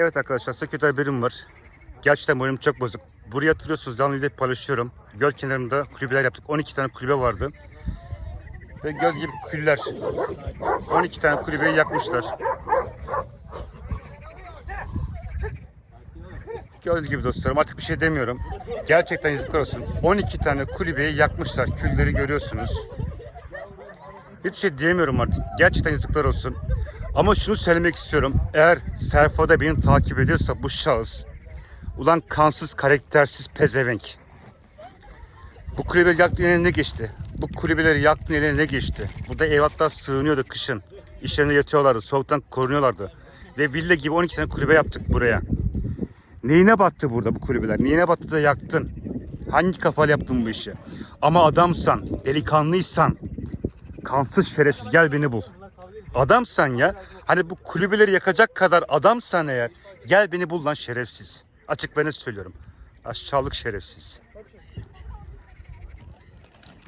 Evet arkadaşlar kötü haberim var. Gerçekten moralim çok bozuk. Buraya oturuyorsunuz canlı paylaşıyorum. Göl kenarında kulübeler yaptık. 12 tane kulübe vardı. Ve göz gibi küller. 12 tane kulübeyi yakmışlar. Gördüğünüz gibi dostlarım artık bir şey demiyorum. Gerçekten yazıklar olsun. 12 tane kulübeyi yakmışlar. Külleri görüyorsunuz. Hiçbir şey diyemiyorum artık. Gerçekten yazıklar olsun. Ama şunu söylemek istiyorum. Eğer sayfada beni takip ediyorsa bu şahıs ulan kansız karaktersiz pezevenk. Bu kulübeleri yaktığın eline ne geçti? Bu kulübeleri yaktığın eline ne geçti? Burada evlatlar sığınıyordu kışın. İşlerinde yatıyorlardı. Soğuktan korunuyorlardı. Ve villa gibi 12 tane kulübe yaptık buraya. Neyine battı burada bu kulübeler? Neyine battı da yaktın? Hangi kafayla yaptın bu işi? Ama adamsan, delikanlıysan, kansız şerefsiz gel beni bul. Adamsan ya. Hani bu kulübeleri yakacak kadar adamsan eğer gel beni bul lan şerefsiz. Açık ve net söylüyorum. Aşağılık şerefsiz.